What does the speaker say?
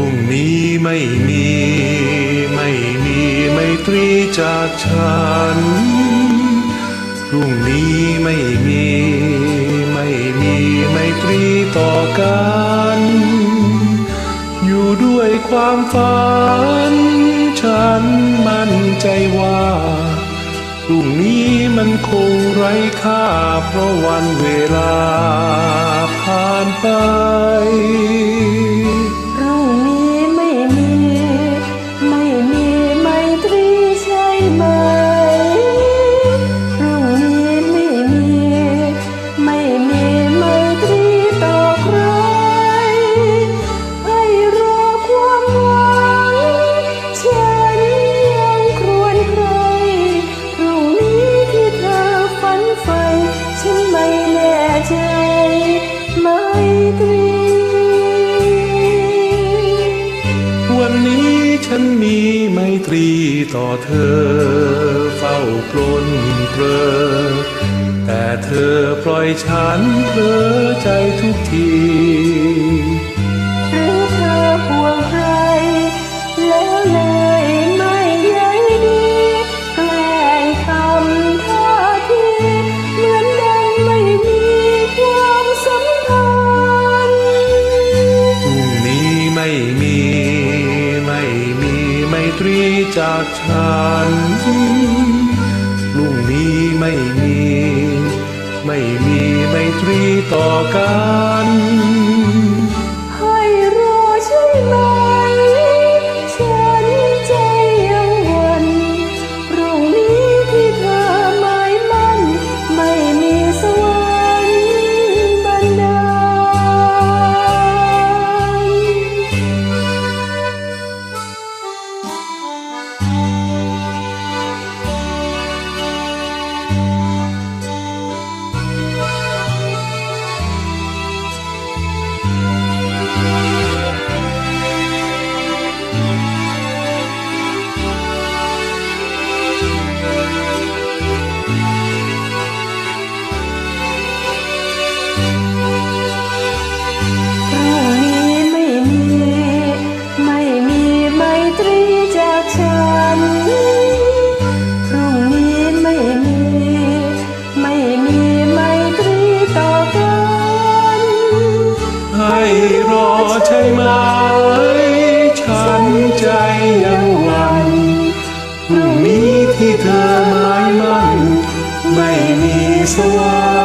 รุ่งนี้ไม่มี ไม่มีไม่ตรีจากฉันพรุ่งนี้ไม่มี ไม่มีไม่ตรีต่อกัน อยู่ด้วยความฝัน ฉันมั่นใจว่าพรุ่งนี้มันคงไร้ค่าเพราะวันเวลาผ่านไป ตรีต่อเธอ เฝ้าปลนเปลอแต่เธอปล่อยฉันเพลอใจทุกที ตรีจากฉันพรุ่งนี้ไม่มี ไม่มีไมตรีต่อกัน รอใช่ไหม ฉันใจยังหวั่นพรุ่งนี้ที่เธอหมายมั่นไม่มีสวร